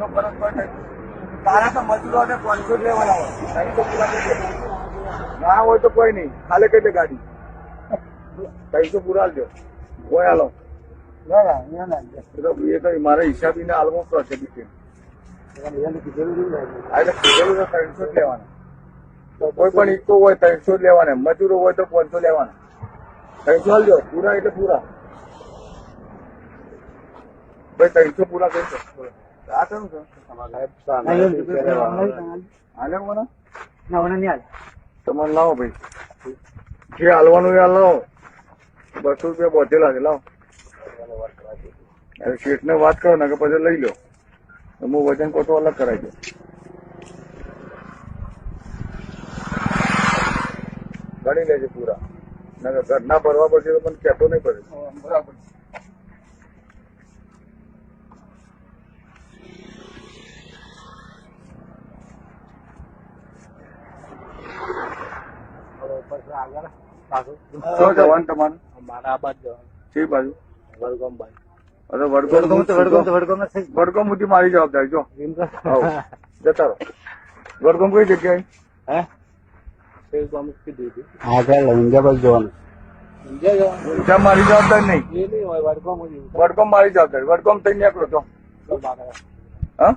એટલો ફરક પડે તારા તો મજૂરોને પાંચસો જ લેવાના હોય. કરી. ના હોય તો કોઈ નહીં. ખાલી કઈ દે ગાડી? પૈસો પૂરા આલજો કોઈ હાલો. ના ના ના ના એ તો મારા હિસાબીને હાલમાં પ્રોસેસ છે ને. ત્રણસો જ લેવાના. કોઈ પણ ઈચ્છો હોય ત્રણસો જ લેવાના. મજૂરો હોય તો પાંચસો લેવાના. ત્રણસો હાલજો પૂરા એટલે પૂરા. ભાઈ ત્રણસો પૂરા કરજો ના લાવો ભાઈ જે હાલવાનું લાવો બસો રૂપિયા બોધેલા લાગે લાવો હવે શેઠને વાત કરો ને કે પછી લઈ લો હું વજન કોટો અલગ કરાવી દઉં ગણી લેજે પૂરા. ના ઘરના ભરવા પડશે તો મને કેટો નહીં પડે. બરાબર પછી આગળ. પાછું. જવાનું તમારે? મારા આ બાજુ જવાનું. છે બાજુ? વડગામ બાજુ. અરે વડગામ વડગામ તો વડગામ તો વડગામ જ વડગામ સુધી મારી જવાબદારી જો. તો. જતા રહો. વડગામ કઈ જગ્યાએ? હે? આગળ ઊંઝા બાજુ જવાનું. ઊંઝા મારી જવાબદારી નહીં. એ નહીં હોય, વડગામ મારી જવાબદારી વડગામ થઈને નીકળો છો ચાલ હા?